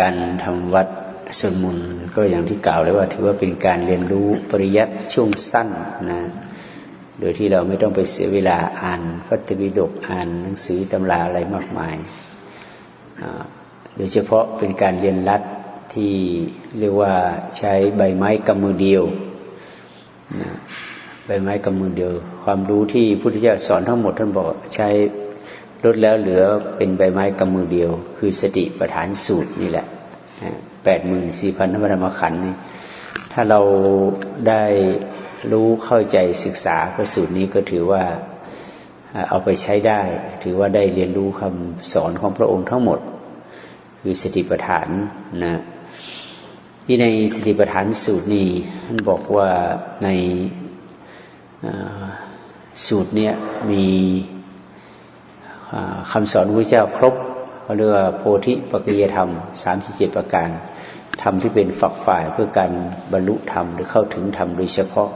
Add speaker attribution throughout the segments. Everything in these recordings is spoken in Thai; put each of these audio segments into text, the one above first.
Speaker 1: การทำวัดสวดมนต์ก็อย่างที่กล่าวเลยว่า ถือว่าเป็นการเรียนรู้ปริยัติช่วงสั้นนะโดยที่เราไม่ต้องไปเสียเวลาอ่านพระตบิดกอ่านหนังสือตำราอะไรมากมายโดยเฉพาะเป็นการเรียนรัดที่เรียกว่าใช้ใบไม้กำมือเดียวนะใบไม้กำมือเดียว ความรู้ที่พุทธเจ้าสอนทั้งหมดท่านบอกใช้ ลดแล้วเหลือเป็นใบไม้กำมือเดียว คือสติปัฏฐานสูตรนี่แหละแปดหมื่นสี่พันธรรมขันธ์นี่ถ้าเราได้รู้เข้าใจศึกษาพระสูตรนี้ก็ถือว่าเอาไปใช้ได้ ถือว่าได้เรียนรู้คำสอนของพระองค์ทั้งหมด คือสติปัฏฐานนะที่ในสติปัฏฐานสูตรนี้ท่านบอกว่าในสูตรเนี้ยมี คำสอนพระเจ้าครบเขาเรียกว่าโพธิปัจจยธรรมสามสิบเจ็ดประการธรรมที่เป็นฝักฝ่ายเพื่อการบรรลุธรรมหรือเข้าถึงธรรมโดยเฉพาะ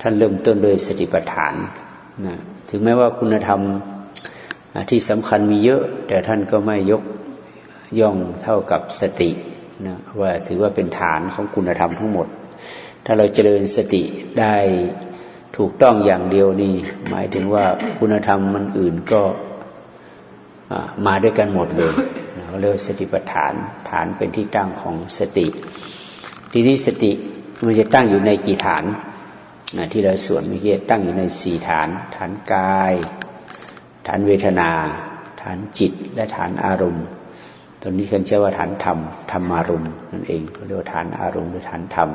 Speaker 1: ท่านเริ่มต้นโดยสติปัฏฐานนะถึงแม้ว่าคุณธรรมที่สำคัญมีเยอะ แต่ท่านก็ไม่ยกย่องเท่ากับสตินะว่าถือว่าเป็นฐานของคุณธรรมทั้งหมด ถ้าเราเจริญสติได้ถูกต้องอย่างเดียวนี่หมายถึงว่าคุณธรรมมันอื่นก็ มาด้วยกันหมดเลยเขาเรียกสติปัฏฐาน ฐานเป็นที่ตั้งของสติ ทีนี้สติมันจะตั้งอยู่ในกี่ฐานที่เราสวดเมื่อกี้ตั้งอยู่ในสี่ฐาน ฐานกาย ฐานเวทนา ฐานจิตและฐานอารมณ์ตอนนี้เขาเชื่อว่าฐานธรรมธรรมารมณ์นั่นเองเขาเรียกว่าฐานอารมณ์หรือฐานธรรม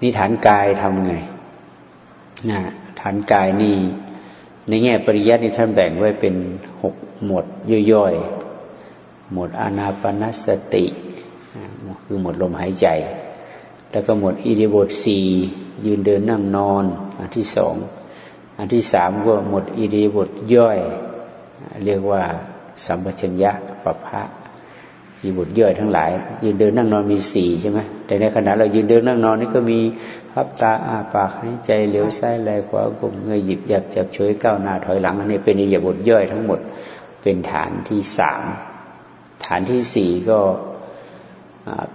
Speaker 1: นี่ฐานกายทำไงนะฐานกายนี่ ในแง่ปริยัตินี่ท่านแบ่งไว้เป็นหกหมวดย่อยๆ หมวดอานาปนสติ คือหมวดลมหายใจ แล้วก็หมวดอิริบทสี่ยืนเดินนั่งนอน อันที่สอง อันที่สามก็หมวดอิริบทย่อย เรียกว่าสัมปชัญญะปภะอิริบทย่อยทั้งหลาย ยืนเดินนั่งนอนมีสี่ใช่ไหมแต่ในขณะเรายืนเดินนั่งนอนนี่ก็มี พับตาอาปากหายใจเหลียวซ้ายแลขวากลมเงยหยิบหยับจับช่วยก้าวหน้าถอยหลังอันนี้เป็นอิริบทย่อยทั้งหมดเป็นฐานที่สามฐานที่สี่ก็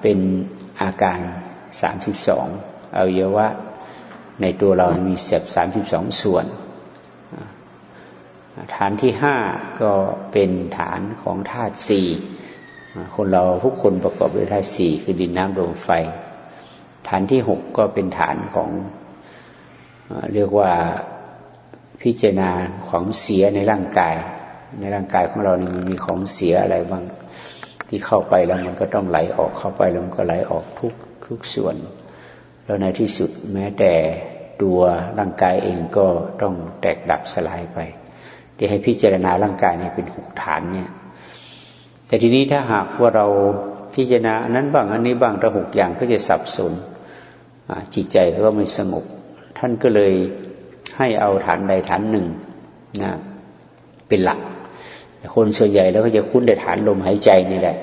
Speaker 1: เป็นอาการสามสิบสองอวัยวะในตัวเรามีเสบสามสิบสองส่วน ฐานที่ห้าก็เป็นฐานของธาตุสี่คนเราทุกคนประกอบด้วยธาตุสี่คือดินน้ำลมไฟ ฐานที่หกก็เป็นฐานของเรียกว่าพิจารณาของเสียในร่างกาย ในร่างกายของเรานี่มีของเสียอะไรบ้างที่เข้าไปแล้วมันก็ต้องไหลออกเข้าไปแล้วมันก็ไหลออกทุกทุกส่วน แล้วในที่สุดแม้แต่ตัวร่างกายเองก็ต้องแตกดับสลายไปที่ให้พิจารณาร่างกายเนี่ยเป็นหกฐานเนี่ยแต่ทีนี้ถ้าหากว่าเราพิจารณาอันนั้นบ้างอันนี้บ้างระหกอย่างก็จะสับสน จิตใจก็ไม่สงบ ท่านก็เลยให้เอาฐานใดฐานหนึ่งนะเป็นหลัก คนส่วนใหญ่แล้วก็จะคุ้นแต่ฐานลมหายใจนี่แหละ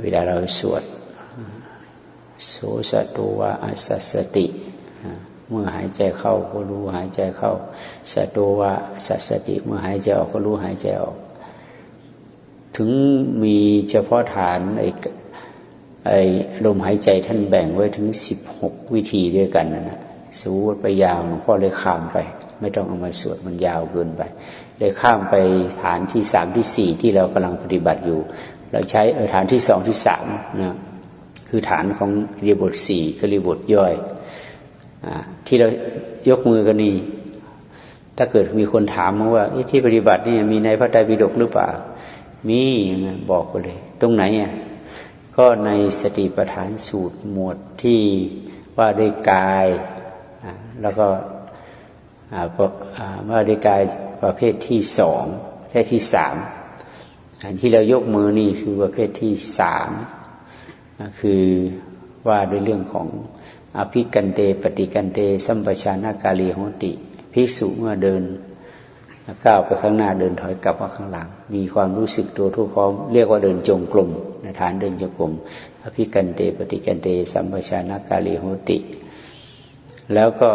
Speaker 1: เวลาเราสวดโสสตวะอัสสติ เมื่อหายใจเข้าก็รู้หายใจเข้าสตวะสัสติ เมื่อหายใจออกก็รู้หายใจออก ถึงมีเฉพาะฐานไอ้ ไอ้ลมหายใจท่านแบ่งไว้ถึงสิบหกวิธีด้วยกันนะสวดไปยาวหลวงพ่อเลยข้ามไป ไม่ต้องเอามาสวดมันยาวเกินไปเลยข้ามไปฐานที่สามที่สี่ที่เรากำลังปฏิบัติอยู่ เราใช้ฐานที่สองที่สามนะคือฐานของเรียบทสี่ก็เรียบทย่อยที่เรายกมือกันนี่ถ้าเกิดมีคนถามมาว่าที่ปฏิบัตินี่มีในพระไตรปิฎกหรือเปล่า มีบอกไปเลย ตรงไหนอะ ก็ในสติปัฏฐานสูตรหมวดที่ว่าด้วยกายแล้วก็ว่าด้วยกายประเภทที่สองและที่สามอันที่เรายกมือนี่คือประเภทที่สามคือว่าด้วยเรื่องของอภิกันเตปฏิกันเต สัมปชานากาลีโหติภิกษุเมื่อเดิน ก้าวไปข้างหน้าเดินถอยกลับมาข้างหลัง มีความรู้สึกตัวทุกพร้อม เรียกว่าเดินจงกรมในฐานเดินจงกรมอภิกันเตปฏิกันเตสัมปชานากาลีโหติ แล้วก็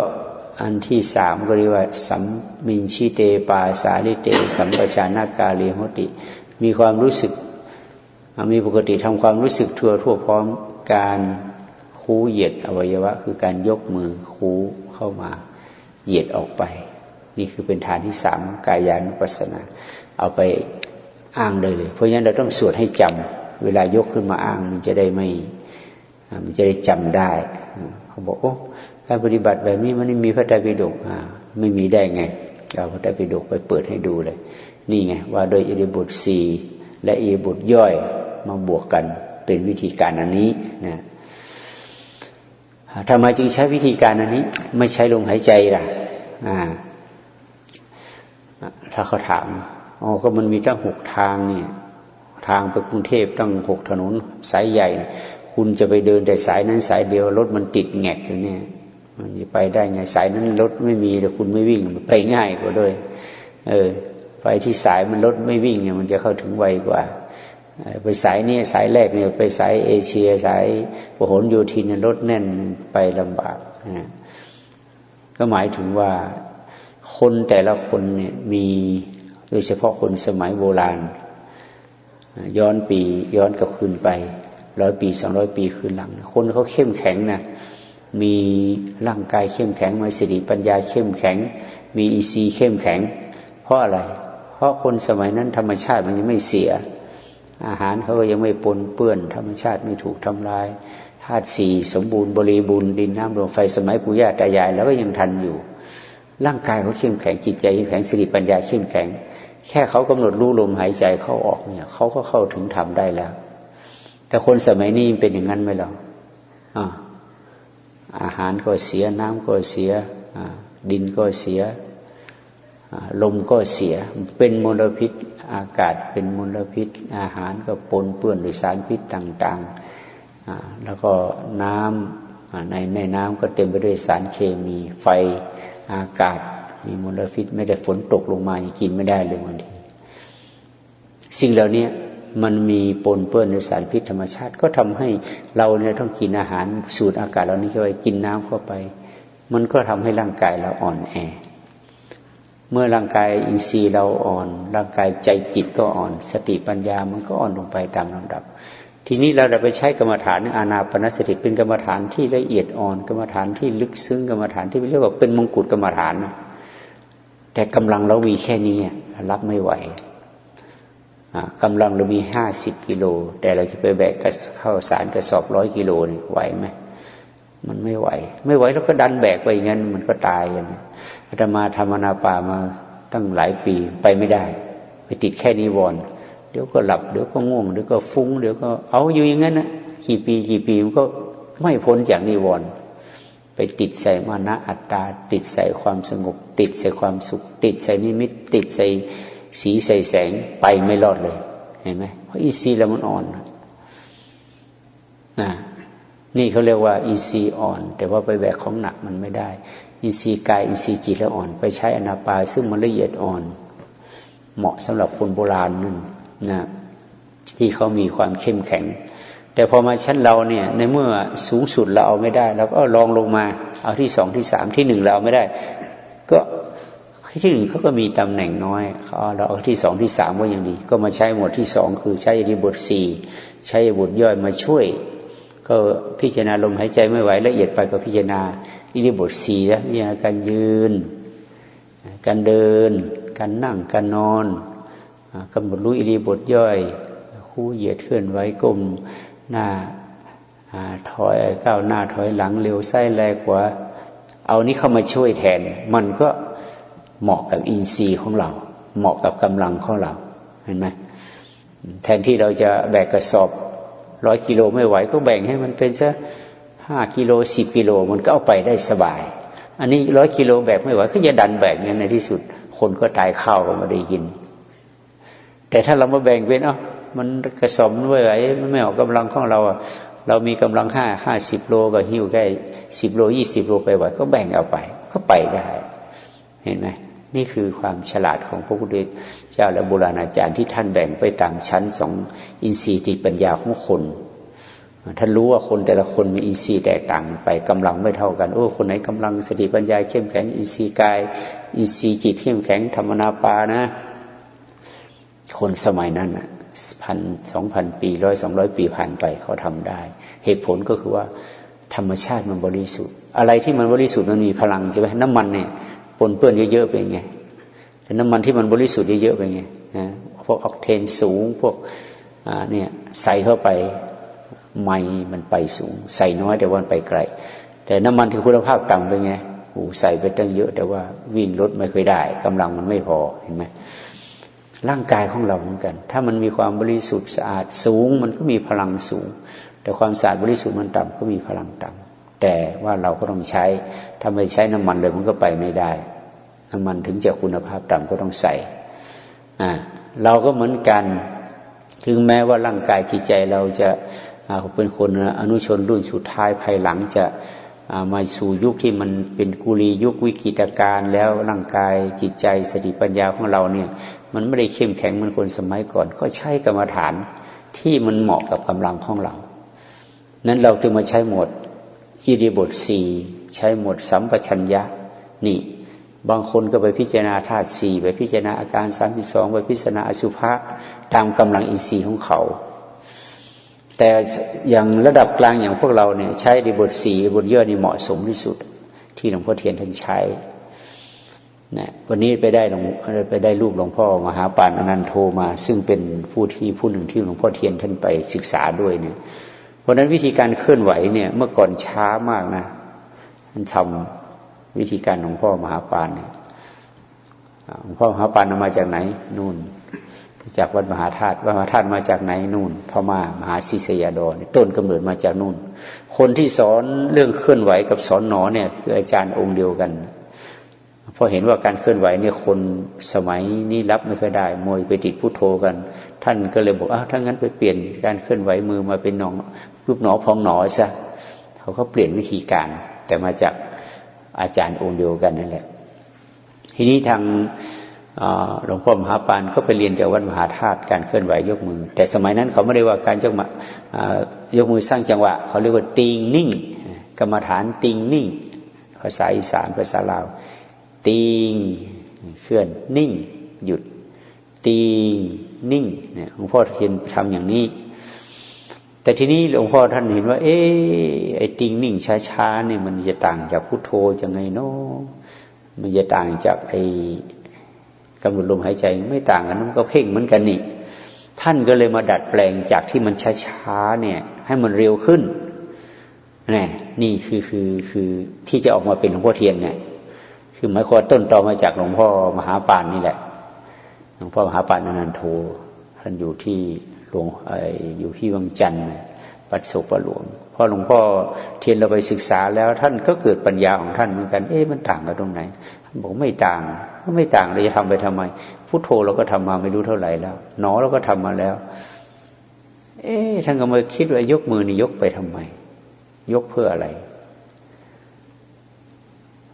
Speaker 1: อันที่สามก็เรียกว่าสัมมินชิเตปาสาลิเต สัมปชานากาลีโหติ มีความรู้สึกมีปกติทำความรู้สึกทั่วทั่วพร้อมการคูเหยียดอวัยวะ คือการยกมือคูเข้ามาเหยียดออกไป นี่คือเป็นฐานที่สามกายานุปัสสนา เอาไปอ้างเลยเลย เพราะฉะนั้นเราต้องสวดให้จำเวลายกขึ้นมาอ้างมันจะได้ไม่ มันจะได้จำได้เขาบอกโอ้การปฏิบัติแบบนี้มันไม่มีพระไตรปิฎกไม่มีได้ไงเอาพระไตรปิฎกไปเปิดให้ดูเลย นี่ไงว่าโดยอิริบุตรสี่และอิริบุตรย่อยมาบวกกันเป็นวิธีการอันนี้นะทำไมจึงใช้วิธีการอันนี้ ไม่ใช้ลมหายใจล่ะอ่า ถ้าเขาถามอ๋อก็มันมีตั้งหกทางเนี่ยทางไปกรุงเทพตั้งหกถนนสายใหญ่ คุณจะไปเดินแต่สายนั้นสายเดียวรถมันติดแงกอยู่เนี่ย มันจะไปได้ไงสายนั้นรถไม่มีแต่คุณไม่วิ่งไปง่ายกว่าด้วย เออ ไปที่สายมันรถไม่วิ่งเนี่ยมันจะเข้าถึงไวกว่า ไปสายนี้สายแรกเนี่ยไปสายเอเชีย สายพหลโยธินรถแน่นไปลำบากนะก็หมายถึงว่า คนแต่ละคนเนี่ยมีโดยเฉพาะคนสมัยโบราณ ย้อนปีย้อนกับคืนไปร้อยปีสองร้อยปีคืนหลัง คนเขาเข้มแข็งนะมีร่างกายเข้มแข็งมีสติปัญญาเข้มแข็ง มีอีซีเข้มแข็ง เพราะอะไร เพราะคนสมัยนั้นธรรมชาติมันยังไม่เสีย อาหารเขาก็ยังไม่ปนเปื้อน ธรรมชาติไม่ถูกทำลายธาตุสี่สมบูรณ์บริบูรณ์ดินน้ำลมไฟสมัยปู่ย่าตายายแล้วก็ยังทันอยู่ ร่างกายเขาเข้มแข็งจิตใจเข้มแข็งสติปัญญาเข้มแข็ง แค่เขากำหนดรู้ลมหายใจเข้าออกเนี่ยเขาก็เข้าถึงธรรมได้แล้ว แต่คนสมัยนี้เป็นอย่างนั้นไหมเราอ่าอาหารก็เสียน้ำก็เสียดินก็เสียลมก็เสีย เป็นมลพิษอากาศเป็นมลพิษ อาหารก็ปนเปื้อนด้วยสารพิษต่างๆแล้วก็น้ำในแม่น้ำก็เต็มไปด้วยสารเคมีไฟ อากาศ มีมลพิษไม่ได้ฝนตกลงมากินไม่ได้เลยบางทีสิ่งเหล่านี้มันมีปนเปื้อนในสารพิษธรรมชาติ ก็ทำให้เราเนี่ยต้องกินอาหารสูดอากาศเรานี้เข้าไปกินน้ำเข้าไป มันก็ทำให้ร่างกายเราอ่อนแอ เมื่อร่างกายอินทรีย์เราอ่อน ร่างกายใจจิตก็อ่อน สติปัญญามันก็อ่อนลงไปตามลำดับ ทีนี้เราจะไปใช้กรรมฐานอานาปนสติเป็นกรรมฐานที่ละเอียดอ่อนกรรมฐานที่ลึกซึ้งกรรมฐานที่เรียกว่าเป็นมงกุฎกรรมฐานแต่กำลังเรามีแค่นี้รับไม่ไหวกำลังเรามีห้าสิบกิโล แต่เราจะไปแบกเข้าสารกระสอบร้อยกิโลนี่ไหวไหมมันไม่ไหว ไม่ไหวแล้วก็ดันแบกไปอย่างนั้นมันก็ตายอย่างนี้อาตมาทำนาป่ามาตั้งหลายปีไปไม่ได้ ไปติดแค่นิวรณ์ เดี๋ยวก็หลับเดี๋ยวก็ง่วงเดี๋ยวก็ฟุ้งเดี๋ยวก็เอาอยู่อย่างนั้นนะกี่ปีกี่ปีมันก็ไม่พ้นจากนิวรณ์ไปติดใส่มานะอัตตา ติดใส่ความสงบ ติดใส่ความสุข ติดใส่นิมิต ติดใส่สีใส่แสงไปไม่รอดเลย เห็นไหมเพราะอีซีแล้วมันอ่อนนะนี่เขาเรียกว่าอีซีอ่อน แต่ว่าไปแบกของหนักมันไม่ได้ อีซีกายอีซีจิตแล้วอ่อน ไปใช้อนาปาซึ่งมันละเอียดอ่อน เหมาะสำหรับคนโบราณนั่น นะที่เขามีความเข้มแข็ง แต่พอมาชั้นเราเนี่ยในเมื่อสูงสุดเราเอาไม่ได้เราก็ลองลงมาเอาที่สองที่สามที่หนึ่งเราเอาไม่ได้ ก็ที่หนึ่งเขาก็มีตำแหน่งน้อยเขาเราเอาที่สองที่สามก็ยังดี ก็มาใช้หมวดที่สองคือใช้อิริบทสี่ใช้บทย่อยมาช่วย ก็พิจารณาลมหายใจไม่ไหวละเอียดไปก็พิจารณาอิริบทสี่แล้วพิจารณาการยืน การเดิน การนั่งการนอน กำหนดรู้อิริบทย่อยคู่เหยียดเคลื่อนไหวกลมหน้าถอยก้าวหน้าถอยหลังเร็วไส้แรงกว่า เอานี้เข้ามาช่วยแทน มันก็เหมาะกับอินทรีย์ของเรา เหมาะกับกำลังของเราเห็นไหมแทนที่เราจะแบกกระสอบร้อยกิโลไม่ไหวก็แบ่งให้มันเป็นสักห้ากิโลสิบกิโลมันก็เอาไปได้สบาย อันนี้ร้อยกิโลแบกไม่ไหวก็จะดันแบกเนี่ยในที่สุด คนก็ตายข้าวก็ไม่ได้กิน แต่ถ้าเรามาแบ่งเป็นเอ้ามันกระสมันไม่ไหวมันไม่ออกกำลังของเราอะเรามีกำลังห้าห้าสิบโลก็หิ้วแค่สิบโลยี่สิบโลไปไหวก็แบ่งเอาไป ก็ไปได้ เห็นไหมนี่คือความฉลาดของพระพุทธเจ้าและโบราณอาจารย์ที่ท่านแบ่งไปตามชั้นสองอินทรีย์ติปัญญาของคนท่านรู้ว่าคนแต่ละคนมีอินทรีย์แตกต่างไปกำลังไม่เท่ากันโอ้คนไหนกำลังสติปัญญาเข้มแข็งอินทรีย์กาย อินทรีย์จิตเข้มแข็งธรรมนาปานะ คนสมัยนั้นพันสองพันปีร้อยสองร้อยปีผ่านไปเขาทำได้ เหตุผลก็คือว่า ธรรมชาติมันบริสุทธิ์ อะไรที่มันบริสุทธิ์มันมีพลังใช่ไหมน้ำมันเนี่ยปนเปื้อนเยอะๆเป็นไงแต่น้ำมันที่มันบริสุทธิ์เยอะๆเป็นไงนะพวกออกเทนสูงพวกเนี่ยใส่เข้าไปไม่มันไปสูง ใส่น้อยแต่วันไปไกล แต่น้ำมันที่คุณภาพต่ำเป็นไงโอ้ใส่ไปตั้งเยอะ แต่ว่าวิ่งรถไม่เคยได้กำลังมันไม่พอเห็นไหม ร่างกายของเราเหมือนกัน ถ้ามันมีความบริสุทธิ์สะอาดสูง มันก็มีพลังสูง แต่ความสะอาดบริสุทธิ์มันต่ำก็มีพลังต่ำแต่ว่าเราก็ต้องใช้ ถ้าไม่ใช้น้ำมันเลยมันก็ไปไม่ได้ น้ำมันถึงจะคุณภาพต่ำก็ต้องใส่อ่าเราก็เหมือนกัน ถึงแม้ว่าร่างกายจิตใจเราจะเป็นคนอนุชนรุ่นสุดท้ายภายหลังจะมาสู่ยุคที่มันเป็นกุลียุควิกฤตการแล้วร่างกายจิตใจสติปัญญาของเราเนี่ย มันไม่ได้เข้มแข็งเหมือนคนสมัยก่อน ก็ใช้กรรมฐานที่มันเหมาะกับกำลังของเรา นั้นเราจึงมาใช้หมดอิริบทสี่ใช้หมดสัมปชัญญะนี่ บางคนก็ไปพิจารณาธาตุสี่ไปพิจารณาอาการสามสิบสองไปพิจารณาอสุภะตามกำลังอินทรีย์ของเขา แต่อย่างระดับกลางอย่างพวกเราเนี่ยใช้ในบทสี่บทย่อนี่เหมาะสมที่สุด ที่หลวงพ่อเทียนท่านใช้ นะวันนี้ไปได้หลวงไปได้รูปหลวงพ่อมหาปานอนันโทมา ซึ่งเป็นผู้ที่ผู้หนึ่งที่หลวงพ่อเทียนท่านไปศึกษาด้วยเนี่ยเพราะนั้นวิธีการเคลื่อนไหวเนี่ย เมื่อก่อนช้ามากนะท่านทำวิธีการหลวงพ่อมหาปานเนี่ยหลวงพ่อมหาปานมาจากไหนนู่น จากวัดมหาธาตุวัดมหาธาตุมาจากไหนนู่นพม่ามหาศิษยาดรต้นกำเนิดมาจากนู่น คนที่สอนเรื่องเคลื่อนไหวกับสอนหนอเนี่ยคืออาจารย์องค์เดียวกัน พอเห็นว่าการเคลื่อนไหวเนี่ยคนสมัยนี้รับไม่ค่อยได้มวยไปติดพุโทโธกัน ท่านก็เลยบอกอ้าวถ้างั้นไปเปลี่ยนการเคลื่อนไหวมือมาเป็นหนองรูปหนอพองหนอซะเขาก็เปลี่ยนวิธีการ แต่มาจากอาจารย์องค์เดียวกันนั่นแหละ ทีนี้ทางหลวงพ่อมหาปานก็ไปเรียนจากวัดมหาธาตุการเคลื่อนไหวยกมือ แต่สมัยนั้นเขาไม่ได้ว่าการยกมายกมือสร้างจังหวะ เขาเรียกว่าติงนิ่งกรรมฐานติงนิ่ง ภาษาอีสานภาษาลาว ติงเคลื่อนนิ่ง หยุดติงนิ่งเนี่ยหลวงพ่อเห็นทำอย่างนี้ แต่ทีนี้หลวงพ่อท่านเห็นว่า เอ๊ไอ้ติงนิ่งช้าๆเนี่ยมันจะต่างจากพุทโธยังไงเนาะมันจะต่างจากไอ้กำหนดลมหายใจไม่ต่างกันมันก็เพ่งเหมือนกันนี่ท่านก็เลยมาดัดแปลงจากที่มันช้าๆเนี่ย ให้มันเร็วขึ้นนี่นี่คือคือคือที่จะออกมาเป็นหลวงพ่อเทียนเนี่ย คือหมายความต้นตอมาจากหลวงพ่อมหาปานนี่แหละ หลวงพ่อมหาปานอนันโทท่านอยู่ที่หลวงไออยู่ที่วังจันทร์ปัดโศกประหลวงพอหลวงพ่อเทียนเราไปศึกษาแล้วท่านก็เกิดปัญญาของท่านเหมือนกัน เอ๊ะมันต่างกันตรงไหนบอกไม่ต่างไม่ต่างเราจะทำไปทำไมพุทโธเราก็ทำมาไม่รู้เท่าไหร่แล้วหนอเราก็ทำมาแล้ว เอ๊ะท่านก็มาคิดว่ายกมือนี่ยกไปทำไม ยกเพื่ออะไร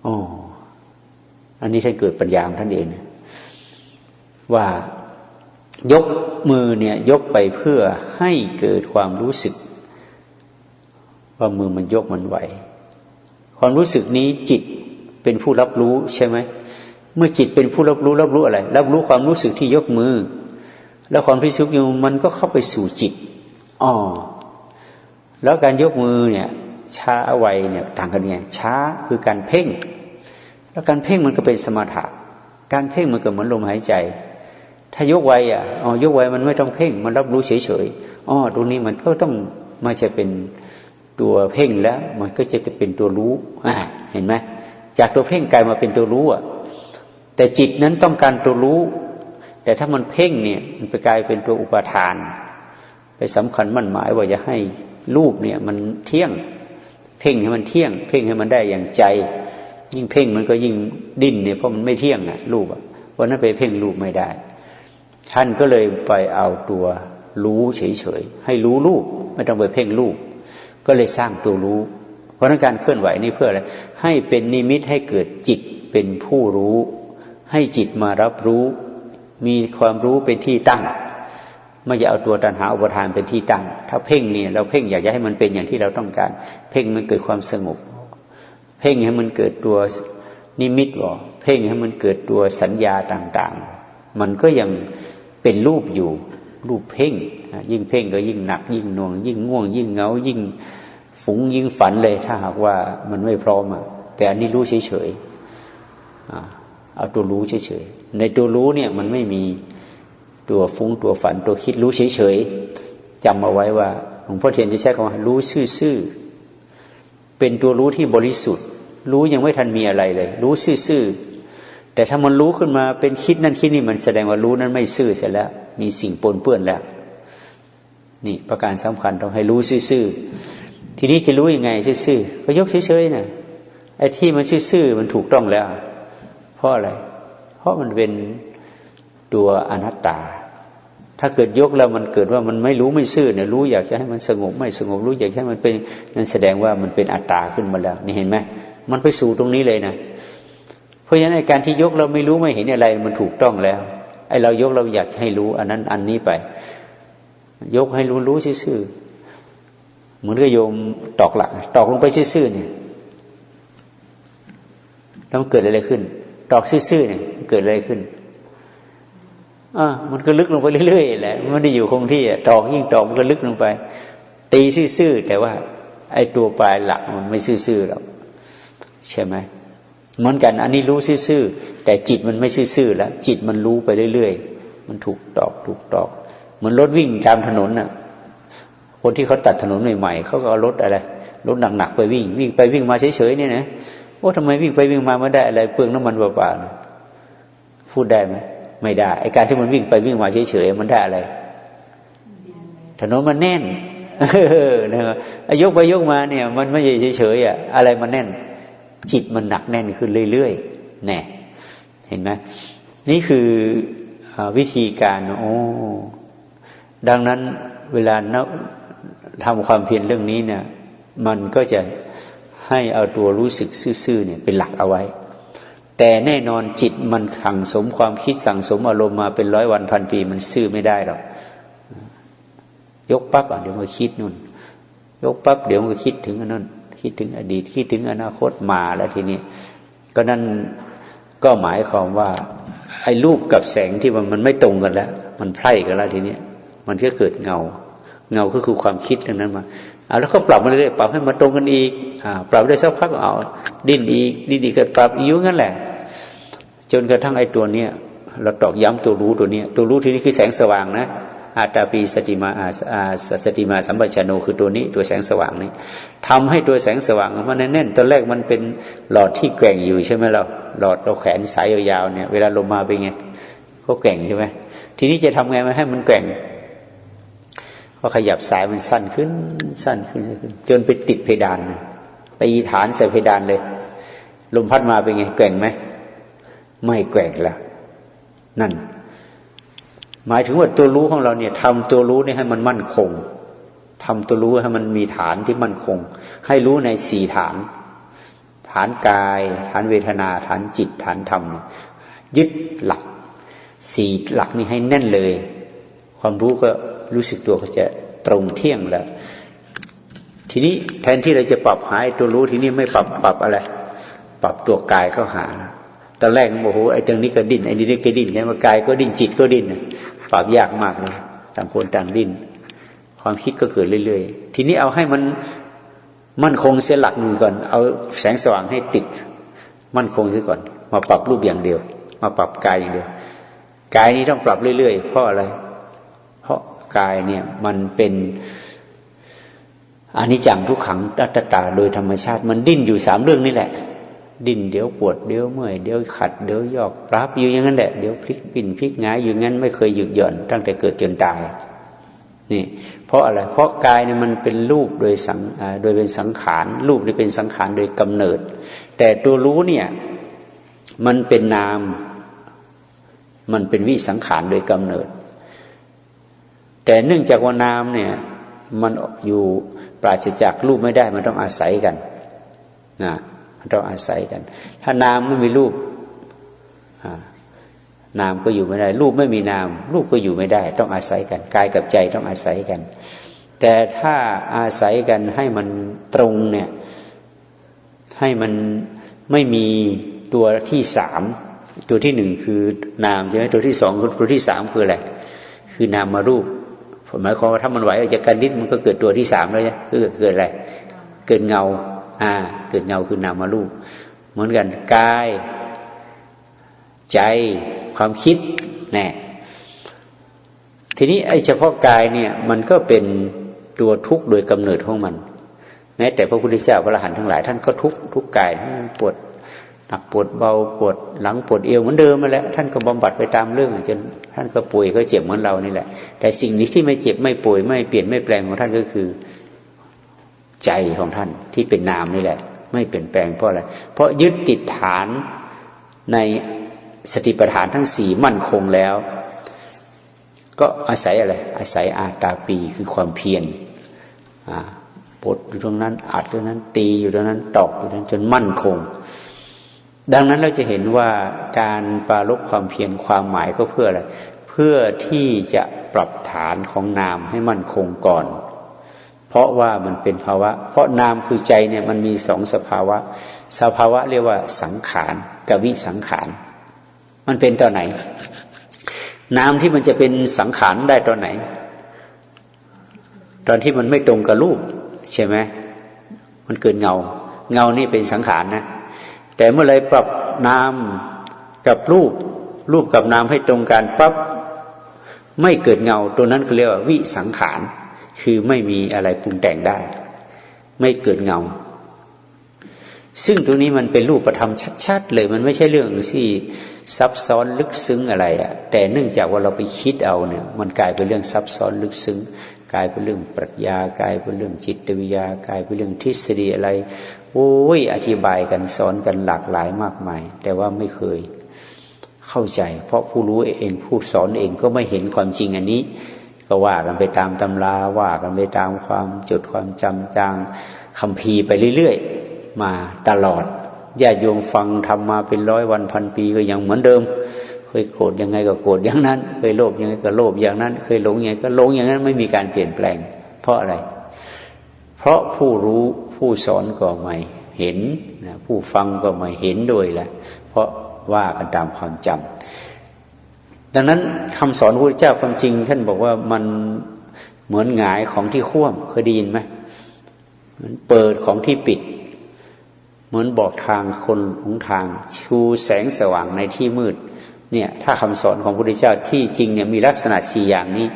Speaker 1: อ๋อ อันนี้ท่านเกิดปัญญาของท่านเองว่ายกมือเนี่ยยกไปเพื่อให้เกิดความรู้สึก ว่ามือมันยกมันไหว ความรู้สึกนี้จิตเป็นผู้รับรู้ใช่ไหมเมื่อจิตเป็นผู้รับรู้รับรู้อะไร รับรู้ความรู้สึกที่ยกมือ แล้วความรู้สึกอยู่มันก็เข้าไปสู่จิตอ๋อแล้วการยกมือเนี่ยช้าไวเนี่ยต่างกันไงช้าคือการเพ่ง แล้วการเพ่งมันก็เป็นสมถะ การเพ่งมันก็เหมือนลมหายใจ ถ้ายกไวอะอ๋อยกไวมันไม่ต้องเพ่ง มันรับรู้เฉยๆอ๋อตรงนี้มันก็ต้องไม่ใช่เป็นตัวเพ่งแล้ว มันก็จะจะเป็นตัวรู้อ่าเห็นไหมจากตัวเพ่งกลายมาเป็นตัวรู้อะแต่จิตนั้นต้องการตัวรู้ แต่ถ้ามันเพ่งเนี่ยมันไปกลายเป็นตัวอุปทาน ไปสำคัญมั่นหมายว่าจะให้รูปเนี่ยมันเที่ยง เพ่งให้มันเที่ยง เพ่งให้มันได้อย่างใจ ยิ่งเพ่งมันก็ยิ่งดิ้นเนี่ยเพราะมันไม่เที่ยงอะรูปอะเพราะนั้นไปเพ่งรูปไม่ได้ ท่านก็เลยไปเอาตัวรู้เฉยๆให้รู้รูปไม่ต้องไปเพ่งรูป ก็เลยสร้างตัวรู้ เพราะนั้นการเคลื่อนไหวนี่เพื่ออะไรให้เป็นนิมิตให้เกิดจิตเป็นผู้รู้ ให้จิตมารับรู้ มีความรู้เป็นที่ตั้งไม่จะเอาตัวตัณหาอุปทานเป็นที่ตั้ง ถ้าเพ่งเนี่ยเราเพ่งอยากจะให้มันเป็นอย่างที่เราต้องการ เพ่งมันเกิดความสงบ เพ่งให้มันเกิดตัวนิมิตวอเพ่งให้มันเกิดตัวสัญญาต่างๆ มันก็ยังเป็นรูปอยู่ รูปเพ่ง ยิ่งเพ่งก็ยิ่งหนัก ยิ่งหน่วง ยิ่งง่วง ยิ่งเงา ยิ่งฝูงยิ่งฝันเลย ถ้าหากว่ามันไม่พร้อมอะแต่อันนี้รู้เฉยๆเอาตัวรู้เฉยๆในตัวรู้เนี่ยมันไม่มีตัวฟุ้งตัวฝันตัวคิดรู้เฉยๆจำเอาไว้ว่าหลวงพ่อเทียนจะใช้คำว่ารู้ซื่อๆ เป็นตัวรู้ที่บริสุทธิ์ รู้ยังไม่ทันมีอะไรเลย รู้ซื่อๆแต่ถ้ามันรู้ขึ้นมาเป็นคิดนั่นคิดนี่มันแสดงว่ารู้นั้นไม่ซื่อเสร็จแล้ว มีสิ่งปนเปื้อนแล้วนี่ประการสำคัญต้องให้รู้ซื่อๆทีนี้จะรู้ยังไงซื่อๆก็ยกเฉยๆนะไอ้ที่มันซื่อๆมันถูกต้องแล้ว เพราะอะไร เพราะมันเป็นตัวอนัตตา ถ้าเกิดยกแล้วมันเกิดว่ามันไม่รู้ไม่ซื่อเนี่ยรู้อยากจะให้มันสงบไม่สงบรู้อยากให้มันเป็นนั่นแสดงว่ามันเป็นอัตตาขึ้นมาแล้ว นี่เห็นไหมมันไปสู่ตรงนี้เลยนะ เพราะฉะนั้นการที่ยกเราไม่รู้ไม่เห็นอะไรมันถูกต้องแล้วไอ้เรายกเราอยากให้รู้ อันนั้นอันนี้ไป ยกให้รู้รู้ซื่อเหมือนกับโยมตอกหลัก ตอกลงไปซื่อเนี่ยแล้วมันเกิดอะไรขึ้น ตอกซื่อเนี่ยเกิดอะไรขึ้น อ่ามันก็ลึกลงไปเรื่อยๆแหละมันไม่ได้อยู่คงที่ตอกยิ่งตอกมันก็ลึกลงไป ตีซื่อๆแต่ว่า ไอ้ตัวปลายหลักมันไม่ซื่อๆหรอกใช่ไหมเหมือนกัน อันนี้รู้ซื่อๆแต่จิตมันไม่ซื่อๆแล้วจิตมันรู้ไปเรื่อยๆมันถูกตอกถูกตอกเหมือนรถวิ่งตามถนนน่ะ คนที่เขาตัดถนนใหม่ๆเขาก็เอารถอะไรรถหนักๆไปวิ่ง วิ่งไปวิ่งมาเฉยๆเนี่ยนะโอ้ทำไมวิ่งไปวิ่งมาไม่ได้อะไรเปลืองน้ำมันเปล่าๆพูดได้ไหม ไม่ได้ไอการที่มันวิ่งไปวิ่งมาเฉยๆมันได้อะไร ถนนมันแน่นนะครับยกไปยกมาเนี่ย มันไม่ใช่เฉยๆอะอะไรมันแน่น จิตมันหนักแน่นขึ้นเรื่อยๆแน่เห็นไหมนี่คือวิธีการโอ้ดังนั้นเวลาทำความเพียรเรื่องนี้เนี่ย มันก็จะให้เอาตัวรู้สึกซื่อๆเนี่ยเป็นหลักเอาไว้ แต่แน่นอนจิตมันขังสมความคิดสั่งสมอารมณ์มาเป็นร้อยวันพันปีมันซื่อไม่ได้หรอกยกปั๊บอะเดี๋ยวมันคิดนู่น ยกปั๊บเดี๋ยวมันคิดถึงอันนั้นคิดถึงอดีตคิดถึงอนาคตมาแล้วทีนี้ก็นั่นก็หมายความว่าไอ้รูปกับแสงที่มันมันไม่ตรงกันแล้ว มันไพร่กันแล้วทีนี้มันก็เกิดเงา เงาก็คือความคิดทั้งนั้นมาเอาแล้วก็ปรับมาเรื่อยๆปรับให้มันตรงกันอีกอ่าปรับได้สักพักเอาดิ้นอีกดิ้นอีกก็ปรับอีกงั้นแหละ จนกระทั่งไอ้ตัวเนี้ยเราตอกย้ำตัวรู้ตัวเนี้ยตัวรู้ที่นี้คือแสงสว่างนะอาตาปีสติมาอาสติมาสัมปชัญโนคือตัวนี้ตัวแสงสว่างนี้ทำให้ตัวแสงสว่างมันแน่นๆตอนแรกมันเป็นหลอดที่แกว่งอยู่ใช่ไหมเราหลอดเราแขนสายยาวๆเนี่ยเวลาลมมาเป็นไงก็แกว่งใช่ไหมทีนี้จะทำไงมาให้มันแกว่ง ก็ขยับสายมันสั้นขึ้นสั้นขึ้นขึ้นจนไปติดเพดานตีฐานใส่เพดานเลย ลมพัดมาเป็นไงแกว่งไหม ไม่แกว่งละนั่น หมายถึงว่าตัวรู้ของเราเนี่ยทำตัวรู้นี่ให้มันมั่นคงทำตัวรู้ให้มันมีฐานที่มั่นคง ให้รู้ในสี่ฐาน ฐานกาย ฐานเวทนา ฐานจิต ฐานธรรม ยึดหลักสี่หลักนี้ให้แน่นเลย ความรู้ก็รู้สึกตัวก็จะตรงเที่ยงแล้ว ทีนี้แทนที่เราจะปรับหายตัวรู้ทีนี้ไม่ปรับปรับอะไร ปรับตัวกายเข้าหา ตอนแรกโอ้โหไอ้ตรงนี้ก็ดิ้นไอ้นี้ก็ดิ้นใช่ไหมกายก็ดิ้นจิตก็ดิ้นปรับยากมากเลยต่างคนต่างดิ้นความคิดก็เกิดเรื่อยๆ ทีนี้เอาให้มันมั่นคงเสียหลักหนึ่งก่อน เอาแสงสว่างให้ติด มั่นคงเสียก่อน มาปรับรูปอย่างเดียว มาปรับกายอย่างเดียวกายนี้ต้องปรับเรื่อยๆ เพราะอะไร เพราะกายเนี่ยมันเป็นอนิจจังทุกขังดัตตาโดยธรรมชาติ มันดิ้นอยู่สามเรื่องนี่แหละ ดิ้นเดี๋ยวปวดเดี๋ยวเมื่อยเดี๋ยวขัดเดี๋ยวยอกปรับอยู่อย่างนั้นแหละเดี๋ยวพลิกปิ่นพลิกงายอยู่งั้นไม่เคยหยุดหย่อนตั้งแต่เกิดจนตายนี่เพราะอะไรเพราะกายเนี่ยมันเป็นรูปโดยสังโดยเป็นสังขารรูปนี่เป็นสังขารโดยกำเนิด แต่ตัวรู้เนี่ยมันเป็นนาม มันเป็นวิสังขารโดยกำเนิด แต่เนื่องจากว่านามเนี่ยมันอยู่ปราศจากรูปไม่ได้มันต้องอาศัยกันนะ ต้องอาศัยกัน ถ้านามไม่มีรูปนามก็อยู่ไม่ได้ รูปไม่มีนาม รูปก็อยู่ไม่ได้ ต้องอาศัยกันกายกับใจต้องอาศัยกัน แต่ถ้าอาศัยกันให้มันตรงเนี่ยให้มันไม่มีตัวที่สามตัวที่หนึ่งคือนามใช่ไหมตัวที่สองตัวที่สามคืออะไรคือนามมารูปหมายความว่าถ้ามันไหวออกจากกันนิดมันก็เกิดตัวที่สามเลยนะก็เกิดอะไร เกิดเงา อ่า เกิดเงาคือนามารูป เหมือนกันกาย ใจความคิดแน่ทีนี้ไอ้เฉพาะกายเนี่ยมันก็เป็นตัวทุกข์โดยกำเนิดของมัน แม้แต่พระพุทธเจ้าพระอรหันต์ทั้งหลายท่านก็ทุกข์ทุกข์กายท่านปวดหนักปวดเบาปวดหลังปวดเอวเหมือนเดิมมาแล้วท่านก็บำบัดไปตามเรื่องจนท่านก็ป่วยก็เจ็บเหมือนเรานี่แหละ แต่สิ่งนี้ที่ไม่เจ็บไม่ป่วยไม่เปลี่ยนไม่แปลงของท่านก็คือ ใจของท่านที่เป็นนามนี่แหละ ไม่เปลี่ยนแปลงเพราะอะไร เพราะยึดติดฐานในสติปัฏฐานทั้งสี่มั่นคงแล้ว ก็อาศัยอะไร อาศัยอาตาปีคือความเพียรปดอยู่ตรงนั้น อัดอยู่ตรงนั้น ตีอยู่ตรงนั้นตอกอยู่ตรงนั้นจนมั่นคง ดังนั้นเราจะเห็นว่าการปราลบความเพียรความหมายก็เพื่ออะไร เพื่อที่จะปรับฐานของนามให้มั่นคงก่อน เพราะว่ามันเป็นภาวะ เพราะนามคือใจเนี่ยมันมีสองสภาวะ สภาวะเรียกว่าสังขารกับวิสังขาร มันเป็นตอนไหน นามที่มันจะเป็นสังขารได้ตอนไหน ตอนที่มันไม่ตรงกับรูปใช่ไหมมันเกิดเงา เงานี่เป็นสังขารนะ แต่เมื่อไรปรับนามกับรูป รูปกับนามให้ตรงกันปั๊บไม่เกิดเงาตัวนั้นเขาเรียกว่าวิสังขาร คือไม่มีอะไรปรุงแต่งได้ ไม่เกิดเงา ซึ่งตรงนี้มันเป็นรูปธรรมชัด ๆ เลย มันไม่ใช่เรื่องที่ซับซ้อนลึกซึ้งอะไรอะแต่เนื่องจากว่าเราไปคิดเอาเนี่ย มันกลายเป็นเรื่องซับซ้อนลึกซึ้ง กลายเป็นเรื่องปรัชญากลายเป็นเรื่องจิตวิทยากลายเป็นเรื่องทฤษฎีอะไร โอ้ยอธิบายกันสอนกันหลากหลายมากมาย แต่ว่าไม่เคยเข้าใจ เพราะผู้รู้เองผู้สอนเองก็ไม่เห็นความจริงอันนี้ ก็ว่ากันไปตามตำราว่ากันไปตามความจดความจำจางคำพีไปเรื่อยๆ มาตลอดญาติโยมฟังทำมาเป็นร้อยวันพันปีก็ยังเหมือนเดิม เคยโกรธยังไงก็โกรธอย่างนั้น เคยโลภยังไงก็โลภอย่างนั้น เคยหลงยังไงก็หลงอย่างนั้นไม่มีการเปลี่ยนแปลง เพราะอะไร เพราะผู้รู้ผู้สอนก็ไม่เห็นนะผู้ฟังก็ไม่เห็นด้วยแหละเพราะว่ากันตามความจำ ดังนั้นคำสอนพระเจ้าความจริง ท่านบอกว่ามันเหมือนหงายของที่ข่วมเคยได้ยินไหมมันเปิดของที่ปิด เหมือนบอกทางคนหลงทาง ชูแสงสว่างในที่มืด เนี่ย ถ้าคำสอนของพระพุทธเจ้าที่จริงเนี่ยมีลักษณะสี่อย่างนี้